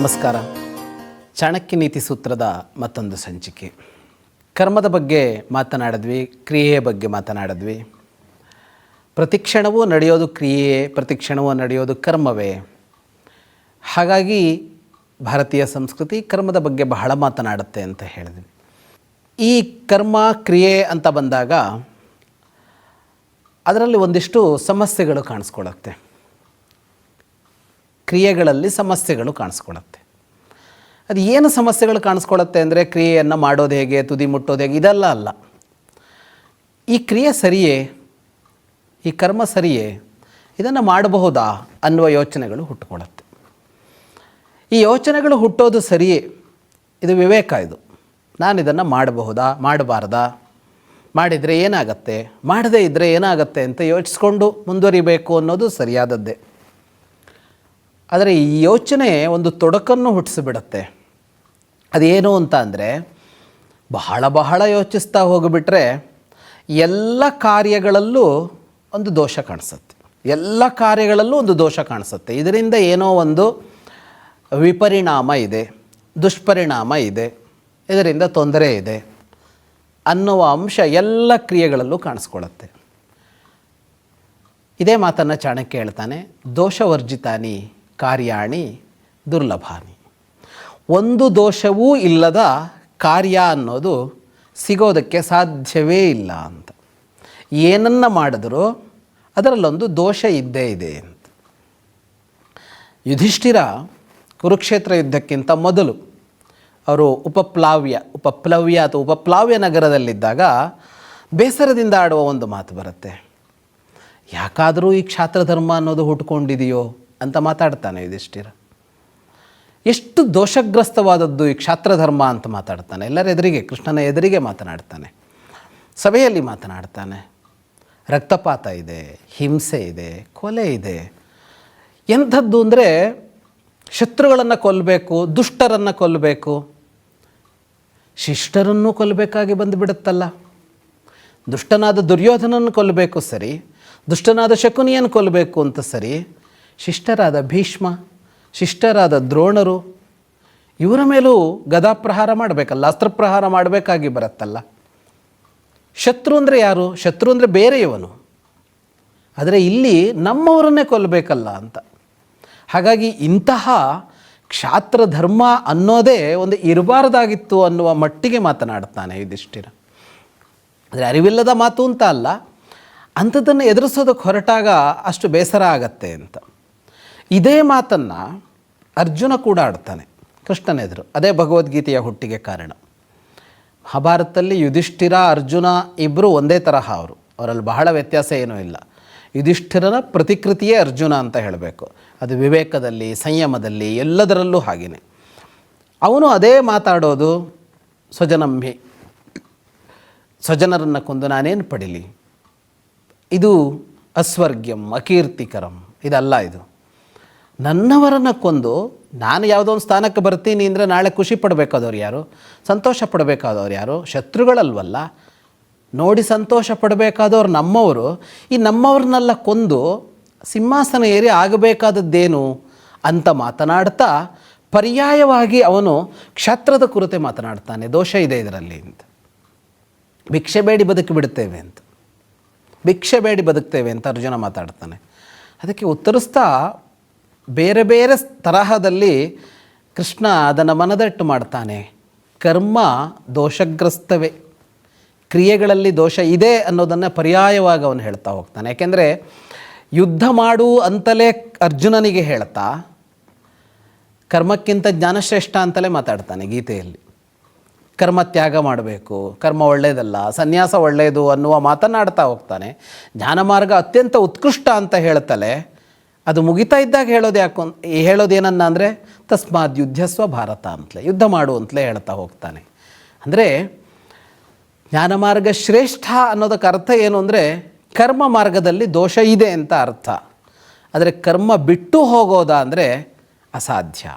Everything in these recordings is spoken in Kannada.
ನಮಸ್ಕಾರ. ಚಾಣಕ್ಯ ನೀತಿ ಸೂತ್ರದ ಮತ್ತೊಂದು ಸಂಚಿಕೆ. ಕರ್ಮದ ಬಗ್ಗೆ ಮಾತನಾಡಿದ್ವಿ, ಕ್ರಿಯೆಯ ಬಗ್ಗೆ ಮಾತನಾಡಿದ್ವಿ. ಪ್ರತಿಕ್ಷಣವೂ ನಡೆಯೋದು ಕ್ರಿಯೆಯೇ, ಪ್ರತಿಕ್ಷಣವೂ ನಡೆಯೋದು ಕರ್ಮವೇ. ಹಾಗಾಗಿ ಭಾರತೀಯ ಸಂಸ್ಕೃತಿ ಕರ್ಮದ ಬಗ್ಗೆ ಬಹಳ ಮಾತನಾಡುತ್ತೆ ಅಂತ ಹೇಳಿದ್ವಿ. ಈ ಕರ್ಮ, ಕ್ರಿಯೆ ಅಂತ ಬಂದಾಗ ಅದರಲ್ಲಿ ಒಂದಿಷ್ಟು ಸಮಸ್ಯೆಗಳು ಕಾಣಿಸ್ಕೊಳ್ಳುತ್ತೆ. ಕ್ರಿಯೆಗಳಲ್ಲಿ ಸಮಸ್ಯೆಗಳು ಕಾಣಿಸ್ಕೊಳತ್ತೆ ಅದು ಏನು ಸಮಸ್ಯೆಗಳು ಕಾಣಿಸ್ಕೊಳತ್ತೆ ಅಂದರೆ ಕ್ರಿಯೆಯನ್ನು ಮಾಡೋದು ಹೇಗೆ, ತುದಿ ಮುಟ್ಟೋದು ಹೇಗೆ, ಇದೆಲ್ಲ ಅಲ್ಲ. ಈ ಕ್ರಿಯೆ ಸರಿಯೇ? ಈ ಕರ್ಮ ಸರಿಯೇ? ಇದನ್ನು ಮಾಡಬಹುದಾ ಅನ್ನುವ ಯೋಚನೆಗಳು ಹುಟ್ಟುಕೊಳ್ಳುತ್ತೆ ಈ ಯೋಚನೆಗಳು ಹುಟ್ಟೋದು ಸರಿಯೇ? ಇದು ವಿವೇಕ ಇದು. ನಾನು ಇದನ್ನು ಮಾಡಬಹುದಾ, ಮಾಡಬಾರ್ದಾ? ಮಾಡಿದರೆ ಏನಾಗತ್ತೆ? ಮಾಡದೇ ಇದ್ದರೆ ಏನಾಗತ್ತೆ ಅಂತ ಯೋಚಿಸ್ಕೊಂಡು ಮುಂದುವರಿಬೇಕು ಅನ್ನೋದು ಸರಿಯಾದದ್ದೇ. ಆದರೆ ಈ ಯೋಚನೆ ಒಂದು ತೊಡಕನ್ನು ಹುಟ್ಟಿಸಿಬಿಡತ್ತೆ. ಅದೇನು ಅಂತ ಅಂದರೆ ಬಹಳ ಬಹಳ ಯೋಚಿಸ್ತಾ ಹೋಗಿಬಿಟ್ರೆ ಎಲ್ಲ ಕಾರ್ಯಗಳಲ್ಲೂ ಒಂದು ದೋಷ ಕಾಣಿಸುತ್ತೆ. ಎಲ್ಲ ಕಾರ್ಯಗಳಲ್ಲೂ ಒಂದು ದೋಷ ಕಾಣಿಸುತ್ತೆ. ಇದರಿಂದ ಏನೋ ಒಂದು ವಿಪರಿಣಾಮ ಇದೆ, ದುಷ್ಪರಿಣಾಮ ಇದೆ, ಇದರಿಂದ ತೊಂದರೆ ಇದೆ ಅನ್ನುವ ಅಂಶ ಎಲ್ಲ ಕ್ರಿಯೆಗಳಲ್ಲೂ ಕಾಣಿಸ್ಕೊಳ್ಳುತ್ತೆ. ಇದೇ ಮಾತನ್ನು ಚಾಣಕ್ಯ ಹೇಳ್ತಾನೆ, ದೋಷವರ್ಜಿತಾನಿ ಕಾರ್ಯಾಣಿ ದುರ್ಲಭಾನಿ. ಒಂದು ದೋಷವೂ ಇಲ್ಲದ ಕಾರ್ಯ ಅನ್ನೋದು ಸಿಗೋದಕ್ಕೆ ಸಾಧ್ಯವೇ ಇಲ್ಲ ಅಂತ. ಏನನ್ನು ಮಾಡಿದ್ರೂ ಅದರಲ್ಲೊಂದು ದೋಷ ಇದ್ದೇ ಇದೆ ಅಂತ. ಯುಧಿಷ್ಠಿರ ಕುರುಕ್ಷೇತ್ರ ಯುದ್ಧಕ್ಕಿಂತ ಮೊದಲು ಅವರು ಉಪಪ್ಲಾವ್ಯ, ಉಪಪ್ಲವ್ಯ ಅಥವಾ ಉಪಪ್ಲಾವ್ಯ ನಗರದಲ್ಲಿದ್ದಾಗ ಬೇಸರದಿಂದ ಆಡುವ ಒಂದು ಮಾತು ಬರುತ್ತೆ. ಯಾಕಾದರೂ ಈ ಕ್ಷಾತ್ರಧರ್ಮ ಅನ್ನೋದು ಹುಟ್ಕೊಂಡಿದೆಯೋ? ಅಂತ ಮಾತಾಡ್ತಾನೆ ಯುಧಿಷ್ಠಿರ. ಎಷ್ಟು ದೋಷಗ್ರಸ್ತವಾದದ್ದು ಈ ಕ್ಷಾತ್ರಧರ್ಮ ಅಂತ ಮಾತಾಡ್ತಾನೆ. ಎಲ್ಲರ ಎದುರಿಗೆ, ಕೃಷ್ಣನ ಎದುರಿಗೆ ಮಾತನಾಡ್ತಾನೆ. ಸಭೆಯಲ್ಲಿ ಮಾತನಾಡ್ತಾನೆ. ರಕ್ತಪಾತ ಇದೆ, ಹಿಂಸೆ ಇದೆ, ಕೊಲೆ ಇದೆ. ಎಂಥದ್ದು ಅಂದರೆ ಶತ್ರುಗಳನ್ನು ಕೊಲ್ಲಬೇಕು ದುಷ್ಟರನ್ನು ಕೊಲ್ಲಬೇಕು ಶಿಷ್ಟರನ್ನು ಕೊಲ್ಲಬೇಕಾಗಿ ಬಂದುಬಿಡುತ್ತಲ್ಲ. ದುಷ್ಟನಾದ ದುರ್ಯೋಧನನ್ನು ಕೊಲ್ಲಬೇಕು ಸರಿ, ದುಷ್ಟನಾದ ಶಕುನಿಯನ್ನು ಕೊಲ್ಲಬೇಕು ಅಂತ ಸರಿ ಶಿಷ್ಟರಾದ ಭೀಷ್ಮ, ಶಿಷ್ಟರಾದ ದ್ರೋಣರು, ಇವರ ಮೇಲೂ ಗದಾಪ್ರಹಾರ ಮಾಡಬೇಕಲ್ಲ ಅಸ್ತ್ರಪ್ರಹಾರ ಮಾಡಬೇಕಾಗಿ ಬರುತ್ತಲ್ಲ. ಶತ್ರು ಅಂದರೆ ಯಾರು? ಶತ್ರು ಅಂದರೆ ಬೇರೆಯವನು. ಆದರೆ ಇಲ್ಲಿ ನಮ್ಮವರನ್ನೇ ಕೊಲ್ಲಬೇಕಲ್ಲ ಅಂತ. ಹಾಗಾಗಿ ಇಂತಹ ಕ್ಷಾತ್ರ ಧರ್ಮ ಅನ್ನೋದೇ ಒಂದು ಇರಬಾರ್ದಾಗಿತ್ತು ಅನ್ನುವ ಮಟ್ಟಿಗೆ ಮಾತನಾಡ್ತಾನೆ ಯುಧಿಷ್ಠಿರ. ಆದರೆ ಅರಿವಿಲ್ಲದ ಮಾತು ಅಂತ ಅಲ್ಲ, ಅಂಥದ್ದನ್ನು ಎದುರಿಸೋದಕ್ಕೆ ಹೊರಟಾಗ ಅಷ್ಟು ಬೇಸರ ಆಗತ್ತೆ ಅಂತ. ಇದೇ ಮಾತನ್ನು ಅರ್ಜುನ ಕೂಡ ಆಡ್ತಾನೆ ಕೃಷ್ಣನೆದುರು ಅದೇ ಭಗವದ್ಗೀತೆಯ ಹುಟ್ಟಿಗೆ ಕಾರಣ. ಮಹಾಭಾರತದಲ್ಲಿ ಯುಧಿಷ್ಠಿರ, ಅರ್ಜುನ ಇಬ್ಬರು ಒಂದೇ ತರಹ ಅವರು. ಅವರಲ್ಲಿ ಬಹಳ ವ್ಯತ್ಯಾಸ ಏನೂ ಇಲ್ಲ. ಯುಧಿಷ್ಠಿರನ ಪ್ರತಿಕೃತಿಯೇ ಅರ್ಜುನ ಅಂತ ಹೇಳಬೇಕು. ಅದು ವಿವೇಕದಲ್ಲಿ, ಸಂಯಮದಲ್ಲಿ ಎಲ್ಲದರಲ್ಲೂ ಹಾಗೆಯೇ ಅವನು ಅದೇ ಮಾತಾಡೋದು ಸ್ವಜನಂಭಿ ಸ್ವಜನರನ್ನು ಕೊಂದು ನಾನೇನು ಪಡಿಲಿ? ಇದು ಅಸ್ವರ್ಗ್ಯಂ, ಅಕೀರ್ತಿಕರಂ, ಇದಲ್ಲ ಇದು. ನನ್ನವರನ್ನು ಕೊಂದು ನಾನು ಯಾವುದೋ ಒಂದು ಸ್ಥಾನಕ್ಕೆ ಬರ್ತೀನಿ ಅಂದರೆ ನಾಳೆ ಖುಷಿ ಪಡಬೇಕಾದವ್ರು ಯಾರು? ಸಂತೋಷ ಪಡಬೇಕಾದವ್ರು ಯಾರು? ಶತ್ರುಗಳಲ್ವಲ್ಲ. ನೋಡಿ ಸಂತೋಷ ಪಡಬೇಕಾದವ್ರು ನಮ್ಮವರು. ಈ ನಮ್ಮವ್ರನ್ನೆಲ್ಲ ಕೊಂದು ಸಿಂಹಾಸನ ಏರಿ ಆಗಬೇಕಾದದ್ದೇನು ಅಂತ ಮಾತನಾಡ್ತಾ ಪರ್ಯಾಯವಾಗಿ ಅವನು ಕ್ಷತ್ರದ ಕುರಿತೆ ಮಾತನಾಡ್ತಾನೆ. ದೋಷ ಇದೆ ಇದರಲ್ಲಿ ಅಂತ. ಭಿಕ್ಷೆ ಬೇಡಿ ಬದುಕಿ ಬಿಡುತ್ತೇವೆ ಅಂತ. ಭಿಕ್ಷೆ ಬೇಡಿ ಬದುಕ್ತೇವೆ ಅಂತ ಅರ್ಜುನ ಮಾತಾಡ್ತಾನೆ. ಅದಕ್ಕೆ ಉತ್ತರಿಸ್ತಾ ಬೇರೆ ಬೇರೆ ತರಹದಲ್ಲಿ ಕೃಷ್ಣ ಅದನ್ನು ಮನದಟ್ಟು ಮಾಡ್ತಾನೆ. ಕರ್ಮ ದೋಷಗ್ರಸ್ತವೇ. ಕ್ರಿಯೆಗಳಲ್ಲಿ ದೋಷ ಇದೆ ಅನ್ನೋದನ್ನು ಪರ್ಯಾಯವಾಗಿ ಅವನು ಹೇಳ್ತಾ ಹೋಗ್ತಾನೆ. ಯಾಕೆಂದರೆ ಯುದ್ಧ ಮಾಡು ಅಂತಲೇ ಅರ್ಜುನನಿಗೆ ಹೇಳ್ತಾ, ಕರ್ಮಕ್ಕಿಂತ ಜ್ಞಾನಶ್ರೇಷ್ಠ ಅಂತಲೇ ಮಾತಾಡ್ತಾನೆ ಗೀತೆಯಲ್ಲಿ. ಕರ್ಮ ತ್ಯಾಗ ಮಾಡಬೇಕು, ಕರ್ಮ ಒಳ್ಳೆಯದಲ್ಲ ಸನ್ಯಾಸ ಒಳ್ಳೆಯದು ಅನ್ನುವ ಮಾತನಾಡ್ತಾ ಹೋಗ್ತಾನೆ. ಜ್ಞಾನ ಮಾರ್ಗ ಅತ್ಯಂತ ಉತ್ಕೃಷ್ಟ ಅಂತ ಹೇಳ್ತಲೇ ಅದು ಮುಗಿತಾ ಇದ್ದಾಗ ಹೇಳೋದು ಯಾಕೋ ಹೇಳೋದೇನನ್ನ ಅಂದರೆ, ತಸ್ಮಾದ್ ಯುದ್ಧಸ್ವ ಭಾರತ ಅಂತಲೇ, ಯುದ್ಧ ಮಾಡು ಅಂತಲೇ ಹೇಳ್ತಾ ಹೋಗ್ತಾನೆ. ಅಂದರೆ, ಜ್ಞಾನ ಮಾರ್ಗ ಶ್ರೇಷ್ಠ ಅನ್ನೋದಕ್ಕೆ ಅರ್ಥ ಏನು ಅಂದರೆ, ಕರ್ಮ ಮಾರ್ಗದಲ್ಲಿ ದೋಷ ಇದೆ ಅಂತ ಅರ್ಥ. ಆದರೆ ಕರ್ಮ ಬಿಟ್ಟು ಹೋಗೋದಾ ಅಂದರೆ ಅಸಾಧ್ಯ.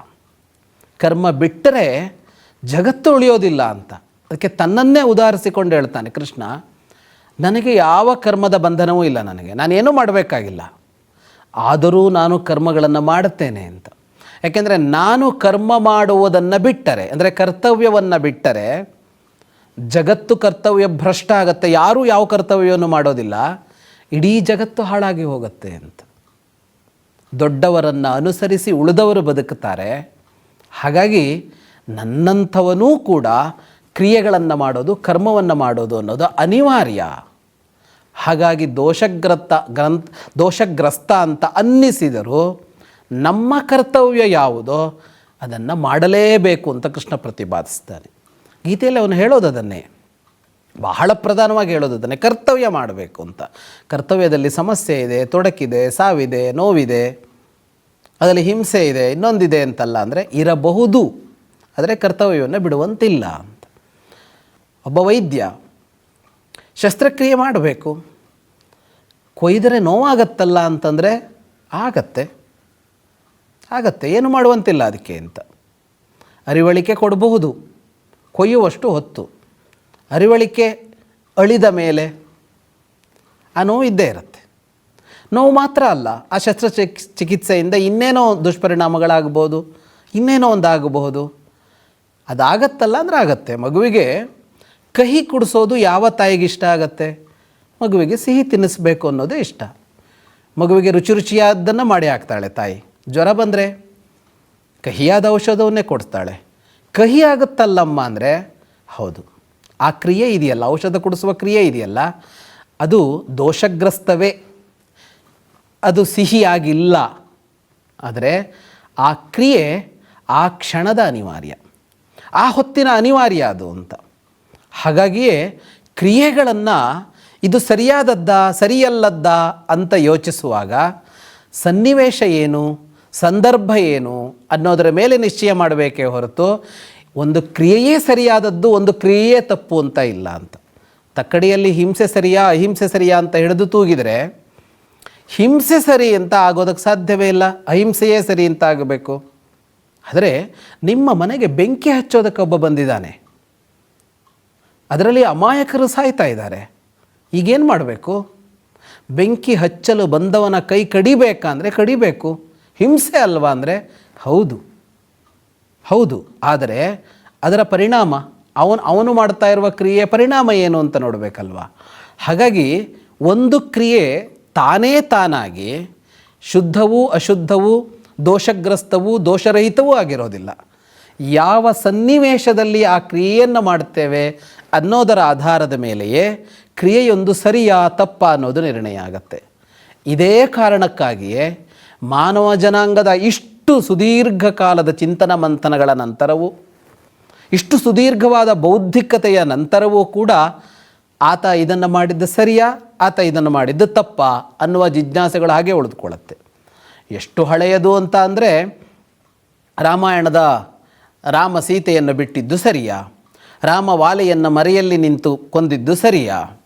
ಕರ್ಮ ಬಿಟ್ಟರೆ ಜಗತ್ತು ಉಳಿಯೋದಿಲ್ಲ ಅಂತ. ಅದಕ್ಕೆ ತನ್ನನ್ನೇ ಉದಾಹರಿಸಿಕೊಂಡು ಹೇಳ್ತಾನೆ ಕೃಷ್ಣ, ನನಗೆ ಯಾವ ಕರ್ಮದ ಬಂಧನವೂ ಇಲ್ಲ ನನಗೆ, ನಾನೇನೂ ಮಾಡಬೇಕಾಗಿಲ್ಲ. ಆದರೂ ನಾನು ಕರ್ಮಗಳನ್ನು ಮಾಡುತ್ತೇನೆ ಅಂತ. ಯಾಕೆಂದರೆ ನಾನು ಕರ್ಮ ಮಾಡುವುದನ್ನು ಬಿಟ್ಟರೆ, ಅಂದರೆ ಕರ್ತವ್ಯವನ್ನು ಬಿಟ್ಟರೆ ಜಗತ್ತು ಕರ್ತವ್ಯ ಭ್ರಷ್ಟ ಆಗುತ್ತೆ. ಯಾರೂ ಯಾವ ಕರ್ತವ್ಯವನ್ನು ಮಾಡೋದಿಲ್ಲ. ಇಡೀ ಜಗತ್ತು ಹಾಳಾಗಿ ಹೋಗುತ್ತೆ ಅಂತ. ದೊಡ್ಡವರನ್ನು ಅನುಸರಿಸಿ ಉಳಿದವರು ಬದುಕುತ್ತಾರೆ. ಹಾಗಾಗಿ ನನ್ನಂಥವನೂ ಕೂಡ ಕ್ರಿಯೆಗಳನ್ನು ಮಾಡೋದು, ಕರ್ಮವನ್ನು ಮಾಡೋದು ಅನ್ನೋದು ಅನಿವಾರ್ಯ. ಹಾಗಾಗಿ ದೋಷಗ್ರಸ್ತ ಗ್ರಂಥ, ದೋಷಗ್ರಸ್ತ ಅಂತ ಅನ್ನಿಸಿದರೂ ನಮ್ಮ ಕರ್ತವ್ಯ ಯಾವುದೋ? ಅದನ್ನು ಮಾಡಲೇಬೇಕು ಅಂತ ಕೃಷ್ಣ ಪ್ರತಿಪಾದಿಸ್ತಾನೆ ಗೀತೆಯಲ್ಲಿ ಅವನು ಹೇಳೋದು ಅದನ್ನೇ. ಬಹಳ ಪ್ರಧಾನವಾಗಿ ಹೇಳೋದು ಅದನ್ನೇ. ಕರ್ತವ್ಯ ಮಾಡಬೇಕು ಅಂತ. ಕರ್ತವ್ಯದಲ್ಲಿ ಸಮಸ್ಯೆ ಇದೆ, ತೊಡಕಿದೆ, ಸಾವಿದೆ, ನೋವಿದೆ. ಅದರಲ್ಲಿ ಹಿಂಸೆ ಇದೆ, ಇನ್ನೊಂದಿದೆ ಅಂತಲ್ಲ ಅಂದರೆ ಇರಬಹುದು. ಆದರೆ ಕರ್ತವ್ಯವನ್ನು ಬಿಡುವಂತಿಲ್ಲ ಅಂತ. ಒಬ್ಬ ವೈದ್ಯ ಶಸ್ತ್ರಕ್ರಿಯೆ ಮಾಡಬೇಕು. ಕೊಯ್ದರೆ ನೋವಾಗತ್ತಲ್ಲ ಅಂತಂದರೆ ಆಗತ್ತೆ. ಆಗತ್ತೆ. ಏನು ಮಾಡುವಂತಿಲ್ಲ ಅದಕ್ಕೆ ಅಂತ. ಅರಿವಳಿಕೆ ಕೊಡಬಹುದು. ಕೊಯ್ಯುವಷ್ಟು ಹೊತ್ತು. ಅರಿವಳಿಕೆ ಅಳಿದ ಮೇಲೆ ಆ ನೋವು ಇದ್ದೇ ಇರುತ್ತೆ. ನೋವು ಮಾತ್ರ ಅಲ್ಲ, ಆ ಶಸ್ತ್ರ ಚಿಕಿತ್ಸೆಯಿಂದ ಇನ್ನೇನೋ ದುಷ್ಪರಿಣಾಮಗಳಾಗ್ಬೋದು ಇನ್ನೇನೋ ಒಂದಾಗಬಹುದು. ಅದಾಗತ್ತಲ್ಲ ಅಂದರೆ ಆಗತ್ತೆ. ಮಗುವಿಗೆ ಕಹಿ ಕುಡಿಸೋದು ಯಾವ ತಾಯಿಗೆ ಇಷ್ಟ ಆಗತ್ತೆ? ಮಗುವಿಗೆ ಸಿಹಿ ತಿನ್ನಿಸ್ಬೇಕು ಅನ್ನೋದೇ ಇಷ್ಟ. ಮಗುವಿಗೆ ರುಚಿ ರುಚಿಯಾದ್ದನ್ನು ಮಾಡಿ ಹಾಕ್ತಾಳೆ ತಾಯಿ. ಜ್ವರ ಬಂದರೆ ಕಹಿಯಾದ ಔಷಧವನ್ನೇ ಕೊಡ್ತಾಳೆ ಕಹಿ ಆಗುತ್ತಲ್ಲಮ್ಮ ಅಂದರೆ ಹೌದು. ಆ ಕ್ರಿಯೆ ಇದೆಯಲ್ಲ, ಔಷಧ ಕುಡಿಸುವ ಕ್ರಿಯೆ ಇದೆಯಲ್ಲ, ಅದು ದೋಷಗ್ರಸ್ತವೇ. ಅದು ಸಿಹಿಯಾಗಿಲ್ಲ ಆದರೆ ಆ ಕ್ರಿಯೆ ಆ ಕ್ಷಣದ ಅನಿವಾರ್ಯ. ಆ ಹೊತ್ತಿನ ಅನಿವಾರ್ಯ ಅದು ಅಂತ. ಹಾಗಾಗಿಯೇ ಕ್ರಿಯೆಗಳನ್ನು ಇದು ಸರಿಯಾದದ್ದ, ಸರಿಯಲ್ಲದ್ದ ಅಂತ ಯೋಚಿಸುವಾಗ ಸನ್ನಿವೇಶ ಏನು, ಸಂದರ್ಭ ಏನು ಅನ್ನೋದರ ಮೇಲೆ ನಿಶ್ಚಯ ಮಾಡಬೇಕೇ ಹೊರತು ಒಂದು ಕ್ರಿಯೆಯೇ ಸರಿಯಾದದ್ದು, ಒಂದು ಕ್ರಿಯೆಯೇ ತಪ್ಪು ಅಂತ ಇಲ್ಲ ಅಂತ. ತಕ್ಕಡಿಯಲ್ಲಿ ಹಿಂಸೆ ಸರಿಯಾ, ಅಹಿಂಸೆ ಸರಿಯಾ ಅಂತ ಹಿಡಿದು ತೂಗಿದರೆ ಹಿಂಸೆ ಸರಿ ಅಂತ ಆಗೋದಕ್ಕೆ ಸಾಧ್ಯವೇ ಇಲ್ಲ, ಅಹಿಂಸೆಯೇ ಸರಿ ಅಂತ ಆಗಬೇಕು. ಆದರೆ ನಿಮ್ಮ ಮನೆಗೆ ಬೆಂಕಿ ಹಚ್ಚೋದಕ್ಕೆ ಒಬ್ಬ ಬಂದಿದ್ದಾನೆ. ಅದರಲ್ಲಿ ಅಮಾಯಕರು ಸಾಯ್ತಾ ಇದ್ದಾರೆ. ಈಗೇನು ಮಾಡಬೇಕು? ಬೆಂಕಿ ಹಚ್ಚಲು ಬಂದವನ ಕೈ ಕಡಿಬೇಕಂದರೆ ಕಡಿಬೇಕು. ಹಿಂಸೆ ಅಲ್ವಾ ಅಂದರೆ? ಹೌದು. ಹೌದು. ಆದರೆ ಅದರ ಪರಿಣಾಮ, ಅವನು ಅವನು ಮಾಡ್ತಾ ಇರುವ ಕ್ರಿಯೆ ಪರಿಣಾಮ ಏನು ಅಂತ ನೋಡಬೇಕಲ್ವಾ? ಹಾಗಾಗಿ ಒಂದು ಕ್ರಿಯೆ ತಾನೇ ತಾನಾಗಿ ಶುದ್ಧವೂ ಅಶುದ್ಧವೂ ದೋಷಗ್ರಸ್ತವೂ ದೋಷರಹಿತವೂ ಆಗಿರೋದಿಲ್ಲ. ಯಾವ ಸನ್ನಿವೇಶದಲ್ಲಿ ಆ ಕ್ರಿಯೆಯನ್ನು ಮಾಡುತ್ತೇವೆ ಅನ್ನೋದರ ಆಧಾರದ ಮೇಲೆಯೇ ಕ್ರಿಯೆಯೊಂದು ಸರಿಯಾ ತಪ್ಪ ಅನ್ನೋದು ನಿರ್ಣಯ ಆಗತ್ತೆ. ಇದೇ ಕಾರಣಕ್ಕಾಗಿಯೇ ಮಾನವ ಜನಾಂಗದ ಇಷ್ಟು ಸುದೀರ್ಘ ಕಾಲದ ಚಿಂತನ ಮಂಥನಗಳ ನಂತರವೂ, ಇಷ್ಟು ಸುದೀರ್ಘವಾದ ಬೌದ್ಧಿಕತೆಯ ನಂತರವೂ ಕೂಡ ಆತ ಇದನ್ನು ಮಾಡಿದ್ದು ಸರಿಯಾ, ಆತ ಇದನ್ನು ಮಾಡಿದ್ದು ತಪ್ಪ ಅನ್ನುವ ಜಿಜ್ಞಾಸೆಗಳು ಹಾಗೆ ಉಳಿದುಕೊಳ್ಳುತ್ತೆ. ಎಷ್ಟು ಹಳೆಯದು ಅಂತ ಅಂದರೆ ರಾಮಾಯಣದ ರಾಮ ಸೀತೆಯನ್ನು ಬಿಟ್ಟಿದ್ದು ಸರಿಯಾ? ರಾಮ ವಾಲೆಯನ್ನು ಮರೆಯಲ್ಲಿ ನಿಂತು ಕೊಂದಿದ್ದು ಸರಿಯಾ?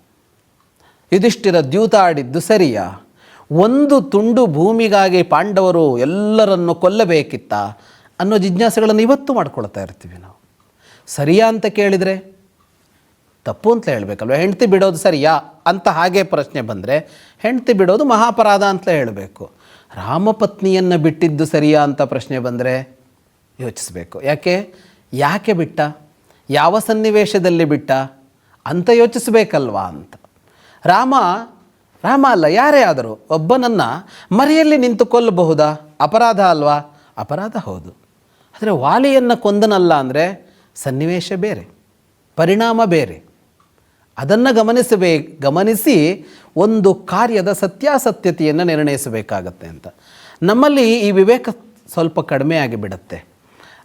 ಯುಧಿಷ್ಠಿರ ದ್ಯೂತ ಆಡಿದ್ದು ಸರಿಯಾ? ಒಂದು ತುಂಡು ಭೂಮಿಗಾಗಿ ಪಾಂಡವರು ಎಲ್ಲರನ್ನು ಕೊಲ್ಲಬೇಕಿತ್ತ ಅನ್ನೋ ಜಿಜ್ಞಾಸೆಗಳನ್ನು ಇವತ್ತು ಮಾಡ್ಕೊಳ್ತಾ ಇರ್ತೀವಿ ನಾವು. ಸರಿಯಾ ಅಂತ ಕೇಳಿದರೆ? ತಪ್ಪು ಅಂತ ಹೇಳಬೇಕಲ್ವ? ಹೆಂಡ್ತಿ ಬಿಡೋದು ಸರಿಯಾ ಅಂತ ಹಾಗೆ ಪ್ರಶ್ನೆ ಬಂದರೆ ಹೆಂಡ್ತಿ ಬಿಡೋದು ಮಹಾಪರಾಧ ಅಂತ ಹೇಳಬೇಕು. ರಾಮಪತ್ನಿಯನ್ನು ಬಿಟ್ಟಿದ್ದು ಸರಿಯಾ ಅಂತ ಪ್ರಶ್ನೆ ಬಂದರೆ? ಯೋಚಿಸಬೇಕು. ಯಾಕೆ? ಯಾಕೆ ಬಿಟ್ಟ? ಯಾವ ಸನ್ನಿವೇಶದಲ್ಲಿ ಬಿಟ್ಟ? ಅಂತ ಯೋಚಿಸಬೇಕಲ್ವಾ ಅಂತ. ರಾಮ ರಾಮ ಅಲ್ಲ, ಯಾರೇ ಆದರೂ ಒಬ್ಬನನ್ನು ಮರೆಯಲ್ಲಿ ನಿಂತು ಕೊಲ್ಲಬಹುದಾ ಅಪರಾಧ ಅಲ್ವಾ? ಅಪರಾಧ ಹೌದು. ಆದರೆ ವಾಲಿಯನ್ನು ಕೊಂದನಲ್ಲ ಅಂದರೆ ಸನ್ನಿವೇಶ ಬೇರೆ, ಪರಿಣಾಮ ಬೇರೆ. ಅದನ್ನು ಗಮನಿಸಬೇ, ಗಮನಿಸಿ ಒಂದು ಕಾರ್ಯದ ಸತ್ಯಾಸತ್ಯತೆಯನ್ನು ನಿರ್ಣಯಿಸಬೇಕಾಗತ್ತೆ ಅಂತ. ನಮ್ಮಲ್ಲಿ ಈ ವಿವೇಕ ಸ್ವಲ್ಪ ಕಡಿಮೆ ಆಗಿಬಿಡುತ್ತೆ.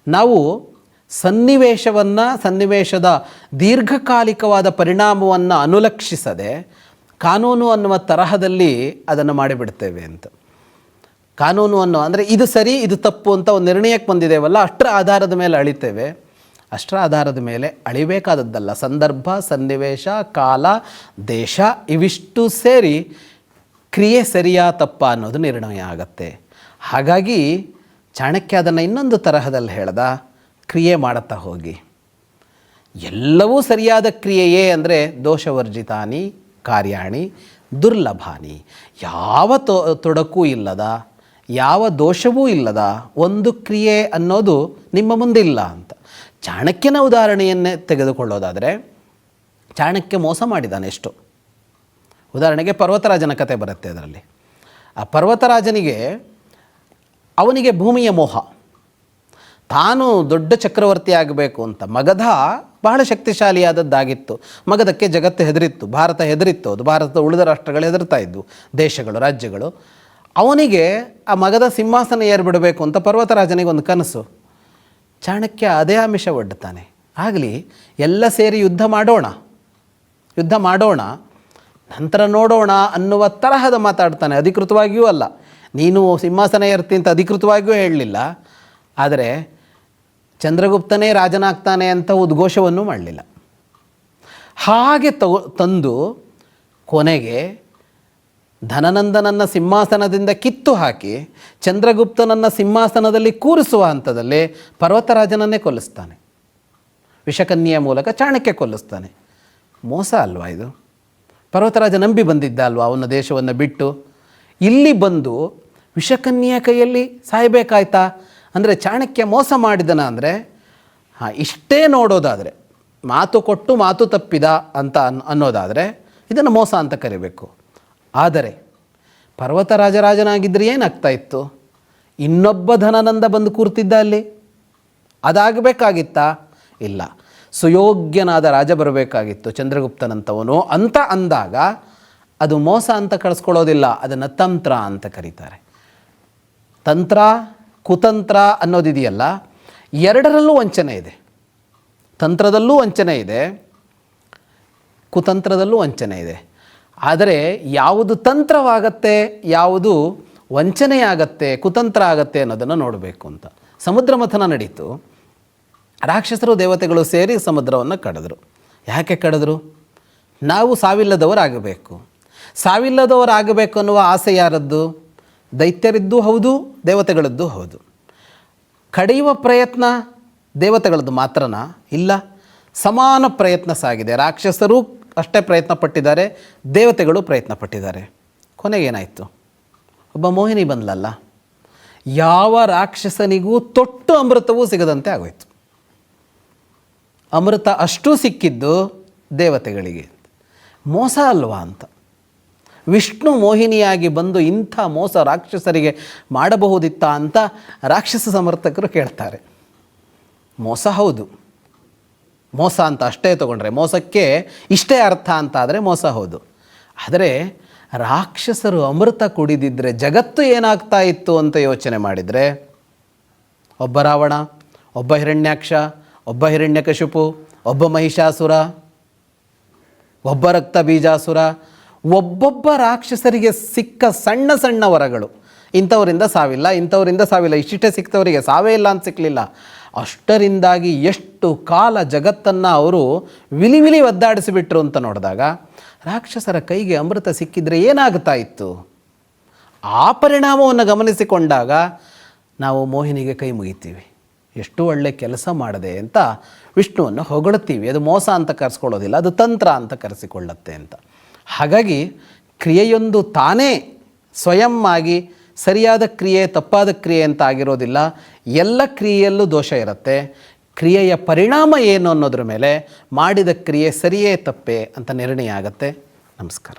ನಾವು ಸನ್ನಿವೇಶವನ್ನು, ಸನ್ನಿವೇಶದ ದೀರ್ಘಕಾಲಿಕವಾದ ಪರಿಣಾಮವನ್ನು ಅನುಲಕ್ಷಿಸದೆ ಕಾನೂನು ಅನ್ನುವ ತರಹದಲ್ಲಿ ಅದನ್ನು ಮಾಡಿಬಿಡ್ತೇವೆ ಅಂತ. ಕಾನೂನು ಅನ್ನೋ, ಅಂದರೆ ಇದು ಸರಿ, ಇದು ತಪ್ಪು ಅಂತ ಒಂದು ನಿರ್ಣಯಕ್ಕೆ ಬಂದಿದ್ದೇವಲ್ಲ ಅಷ್ಟರ ಆಧಾರದ ಮೇಲೆ ಅಳಿತೇವೆ. ಅಷ್ಟರ ಆಧಾರದ ಮೇಲೆ ಅಳಿಬೇಕಾದದ್ದಲ್ಲ, ಸಂದರ್ಭ, ಸನ್ನಿವೇಶ, ಕಾಲ, ದೇಶ, ಇವಿಷ್ಟು ಸೇರಿ ಕ್ರಿಯೆ ಸರಿಯಾ ತಪ್ಪ ಅನ್ನೋದು ನಿರ್ಣಯ ಆಗತ್ತೆ. ಹಾಗಾಗಿ ಚಾಣಕ್ಯ ಅದನ್ನು ಇನ್ನೊಂದು ತರಹದಲ್ಲಿ ಹೇಳ್ದ, ಕ್ರಿಯೆ ಮಾಡುತ್ತಾ ಹೋಗಿ. ಎಲ್ಲವೂ ಸರಿಯಾದ ಕ್ರಿಯೆಯೇ ಅಂದರೆ ದೋಷವರ್ಜಿತಾನಿ, ಕಾರ್ಯಾಣಿ, ದುರ್ಲಭಾನಿ. ಯಾವ ತೊ, ತೊಡಕು ಇಲ್ಲದ, ಯಾವ ದೋಷವೂ ಇಲ್ಲದ ಒಂದು ಕ್ರಿಯೆ ಅನ್ನೋದು ನಿಮ್ಮ ಮುಂದಿಲ್ಲ ಅಂತ. ಚಾಣಕ್ಯನ ಉದಾಹರಣೆಯನ್ನೇ ತೆಗೆದುಕೊಳ್ಳೋದಾದರೆ, ಚಾಣಕ್ಯ ಮೋಸ ಮಾಡಿದಾನೆ ಎಷ್ಟು. ಉದಾಹರಣೆಗೆ ಪರ್ವತರಾಜನ ಕತೆ ಬರುತ್ತೆ ಅದರಲ್ಲಿ. ಆ ಪರ್ವತರಾಜನಿಗೆ ಅವನಿಗೆ ಭೂಮಿಯ ಮೋಹ. ತಾನು ದೊಡ್ಡ ಚಕ್ರವರ್ತಿ ಆಗಬೇಕು ಅಂತ ಮಗಧ ಬಹಳ ಶಕ್ತಿಶಾಲಿಯಾದದ್ದಾಗಿತ್ತು. ಮಗಧಕ್ಕೆ ಜಗತ್ತು ಹೆದರಿತ್ತು, ಭಾರತ ಹೆದರಿತ್ತು, ಅದು ಭಾರತದ ಉಳಿದ ರಾಷ್ಟ್ರಗಳು ಹೆದರ್ತಾ ಇದ್ವು ದೇಶಗಳು, ರಾಜ್ಯಗಳು. ಅವನಿಗೆ ಆ ಮಗದ ಸಿಂಹಾಸನ ಏರ್ಬಿಡಬೇಕು ಅಂತ ಪರ್ವತರಾಜನಿಗೆ ಒಂದು ಕನಸು. ಚಾಣಕ್ಯ ಅದೇ ಆಮಿಷ ಒಡ್ಡುತ್ತಾನೆ ಆಗಲಿ, ಎಲ್ಲ ಸೇರಿ ಯುದ್ಧ ಮಾಡೋಣ ಯುದ್ಧ ಮಾಡೋಣ, ನಂತರ ನೋಡೋಣ ಅನ್ನುವ ತರಹದ ಮಾತಾಡ್ತಾನೆ, ಅಧಿಕೃತವಾಗಿಯೂ ಅಲ್ಲ. ನೀನು ಸಿಂಹಾಸನ ಏರ್ತಿ ಅಂತ ಅಧಿಕೃತವಾಗಿಯೂ ಹೇಳಲಿಲ್ಲ. ಆದರೆ ಚಂದ್ರಗುಪ್ತನೇ ರಾಜನಾಗ್ತಾನೆ ಅಂತ ಉದ್ಘೋಷವನ್ನು ಮಾಡಲಿಲ್ಲ. ಹಾಗೆ ತಗೊ, ತಂದು ಕೊನೆಗೆ ಧನನಂದನನ್ನು ಸಿಂಹಾಸನದಿಂದ ಕಿತ್ತು ಹಾಕಿ ಚಂದ್ರಗುಪ್ತನನ್ನು ಸಿಂಹಾಸನದಲ್ಲಿ ಕೂರಿಸುವ ಹಂತದಲ್ಲಿ ಪರ್ವತರಾಜನನ್ನೇ ಕೊಲ್ಲಿಸ್ತಾನೆ. ವಿಷಕನ್ಯೆಯ ಮೂಲಕ ಚಾಣಕ್ಯ ಕೊಲ್ಲಿಸ್ತಾನೆ. ಮೋಸ ಅಲ್ವಾ ಇದು? ಪರ್ವತರಾಜ ನಂಬಿ ಬಂದಿದ್ದ ಅಲ್ವಾ ಅವನ ದೇಶವನ್ನು ಬಿಟ್ಟು? ಇಲ್ಲಿ ಬಂದು ವಿಷಕನ್ಯೆಯ ಕೈಯಲ್ಲಿ ಸಾಯಬೇಕಾಯ್ತಾ? ಅಂದರೆ ಚಾಣಕ್ಯ ಮೋಸ ಮಾಡಿದನ ಅಂದರೆ, ಹಾಂ, ಇಷ್ಟೇ ನೋಡೋದಾದರೆ, ಮಾತು ಕೊಟ್ಟು ಮಾತು ತಪ್ಪಿದ ಅಂತ ಅನ್, ಅನ್ನೋದಾದರೆ ಇದನ್ನು ಮೋಸ ಅಂತ ಕರಿಬೇಕು. ಆದರೆ ಪರ್ವತ ರಾಜರಾಜನಾಗಿದ್ದರೆ ಏನಾಗ್ತಾ ಇತ್ತು? ಇನ್ನೊಬ್ಬ ಧನನಂದ ಬಂದು ಕೂರ್ತಿದ್ದ ಅಲ್ಲಿ? ಅದಾಗಬೇಕಾಗಿತ್ತಾ? ಇಲ್ಲ. ಸುಯೋಗ್ಯನಾದ ರಾಜ ಬರಬೇಕಾಗಿತ್ತು ಚಂದ್ರಗುಪ್ತನಂತವನು ಅಂತ ಅಂದಾಗ ಅದು ಮೋಸ ಅಂತ ಕಳಿಸ್ಕೊಳ್ಳೋದಿಲ್ಲ, ಅದನ್ನು ತಂತ್ರ ಅಂತ ಕರೀತಾರೆ. ತಂತ್ರ, ಕುತಂತ್ರ ಅನ್ನೋದಿದೆಯಲ್ಲ, ಎರಡರಲ್ಲೂ ವಂಚನೆ ಇದೆ. ತಂತ್ರದಲ್ಲೂ ವಂಚನೆ ಇದೆ, ಕುತಂತ್ರದಲ್ಲೂ ವಂಚನೆ ಇದೆ. ಆದರೆ ಯಾವುದು ತಂತ್ರವಾಗತ್ತೆ, ಯಾವುದು ವಂಚನೆಯಾಗತ್ತೆ, ಕುತಂತ್ರ ಆಗತ್ತೆ ಅನ್ನೋದನ್ನು ನೋಡಬೇಕು ಅಂತ. ಸಮುದ್ರ ಮಥನ ನಡೀತು. ರಾಕ್ಷಸರು, ದೇವತೆಗಳು ಸೇರಿ ಸಮುದ್ರವನ್ನು ಕಡಿದ್ರು. ಯಾಕೆ ಕಡಿದ್ರು? ನಾವು ಸಾವಿಲ್ಲದವರಾಗಬೇಕು. ಸಾವಿಲ್ಲದವರಾಗಬೇಕು ಅನ್ನುವ ಆಸೆ ಯಾರದ್ದು? ದೈತ್ಯರಿದ್ದೂ ಹೌದು, ದೇವತೆಗಳದ್ದು ಹೌದು. ಕಡಿಯುವ ಪ್ರಯತ್ನ ದೇವತೆಗಳದ್ದು ಮಾತ್ರನಾ? ಇಲ್ಲ. ಸಮಾನ ಪ್ರಯತ್ನ ಸಾಗಿದೆ. ರಾಕ್ಷಸರು ಅಷ್ಟೇ ಪ್ರಯತ್ನ ಪಟ್ಟಿದ್ದಾರೆ, ದೇವತೆಗಳು ಪ್ರಯತ್ನ ಪಟ್ಟಿದ್ದಾರೆ. ಕೊನೆಗೇನಾಯಿತು ಒಬ್ಬ ಮೋಹಿನಿ ಬಂದ್ಲಲ್ಲ. ಯಾವ ರಾಕ್ಷಸನಿಗೂ ತೊಟ್ಟು ಅಮೃತವೂ ಸಿಗದಂತೆ ಆಗೋಯ್ತು. ಅಮೃತ ಅಷ್ಟೂ ಸಿಕ್ಕಿದ್ದು ದೇವತೆಗಳಿಗೆ. ಮೋಸ ಅಲ್ವಾ ಅಂತ. ವಿಷ್ಣು ಮೋಹಿನಿಯಾಗಿ ಬಂದು ಇಂಥ ಮೋಸ ರಾಕ್ಷಸರಿಗೆ ಮಾಡಬಹುದಿತ್ತ ಅಂತ ರಾಕ್ಷಸ ಸಮರ್ಥಕರು ಕೇಳ್ತಾರೆ. ಮೋಸ ಹೌದು. ಮೋಸ ಅಂತ ಅಷ್ಟೇ ತಗೊಂಡ್ರೆ ಮೋಸಕ್ಕೆ ಇಷ್ಟೇ ಅರ್ಥ ಅಂತ ಆದರೆ ಮೋಸ ಹೌದು. ಆದರೆ ರಾಕ್ಷಸರು ಅಮೃತ ಕುಡಿದಿದ್ದರೆ ಜಗತ್ತು ಏನಾಗ್ತಾ ಇತ್ತು ಅಂತ ಯೋಚನೆ ಮಾಡಿದರೆ ಒಬ್ಬ ರಾವಣ, ಒಬ್ಬ ಹಿರಣ್ಯಾಕ್ಷ, ಒಬ್ಬ ಹಿರಣ್ಯಕಶಿಪು, ಒಬ್ಬ ಮಹಿಷಾಸುರ, ಒಬ್ಬ ರಕ್ತ ಬೀಜಾಸುರ ಒಬ್ಬೊಬ್ಬ ರಾಕ್ಷಸರಿಗೆ ಸಿಕ್ಕ ಸಣ್ಣ ಸಣ್ಣ ವರಗಳು. ಇಂಥವರಿಂದ ಸಾವಿಲ್ಲ ಇಂಥವರಿಂದ ಸಾವಿಲ್ಲ. ಇಷ್ಟಿಷ್ಟೇ ಸಿಕ್ತವರಿಗೆ ಸಾವೇ ಇಲ್ಲ ಅಂತ ಸಿಕ್ಕಲಿಲ್ಲ ಅಷ್ಟರಿಂದಾಗಿ ಎಷ್ಟು ಕಾಲ ಜಗತ್ತನ್ನು ಅವರು ವಿಲಿ ವಿಲಿ ಒದ್ದಾಡಿಸಿಬಿಟ್ರು ಅಂತ ನೋಡಿದಾಗ ರಾಕ್ಷಸರ ಕೈಗೆ ಅಮೃತ ಸಿಕ್ಕಿದ್ರೆ ಏನಾಗ್ತಾ ಇತ್ತು? ಆ ಪರಿಣಾಮವನ್ನು ಗಮನಿಸಿಕೊಂಡಾಗ ನಾವು ಮೋಹಿನಿಗೆ ಕೈ ಮುಗಿತೀವಿ. ಎಷ್ಟು ಒಳ್ಳೆ ಕೆಲಸ ಮಾಡಿದೆ ಅಂತ ವಿಷ್ಣುವನ್ನು ಹೊಗಳುತ್ತೀವಿ. ಅದು ಮೋಸ ಅಂತ ಕರೆಸ್ಕೊಳ್ಳೋದಿಲ್ಲ, ಅದು ತಂತ್ರ ಅಂತ ಕರೆಸಿಕೊಳ್ಳುತ್ತೆ ಅಂತ. ಹಾಗಾಗಿ ಕ್ರಿಯೆಯೊಂದು ತಾನೇ ಸ್ವಯಂ ಆಗಿ ಸರಿಯಾದ ಕ್ರಿಯೆ, ತಪ್ಪಾದ ಕ್ರಿಯೆ ಅಂತ ಆಗಿರೋದಿಲ್ಲ. ಎಲ್ಲ ಕ್ರಿಯೆಯಲ್ಲೂ ದೋಷ ಇರುತ್ತೆ. ಕ್ರಿಯೆಯ ಪರಿಣಾಮ ಏನು ಅನ್ನೋದ್ರ ಮೇಲೆ ಮಾಡಿದ ಕ್ರಿಯೆ ಸರಿಯೇ ತಪ್ಪೇ ಅಂತ ನಿರ್ಣಯ ಆಗುತ್ತೆ. ನಮಸ್ಕಾರ.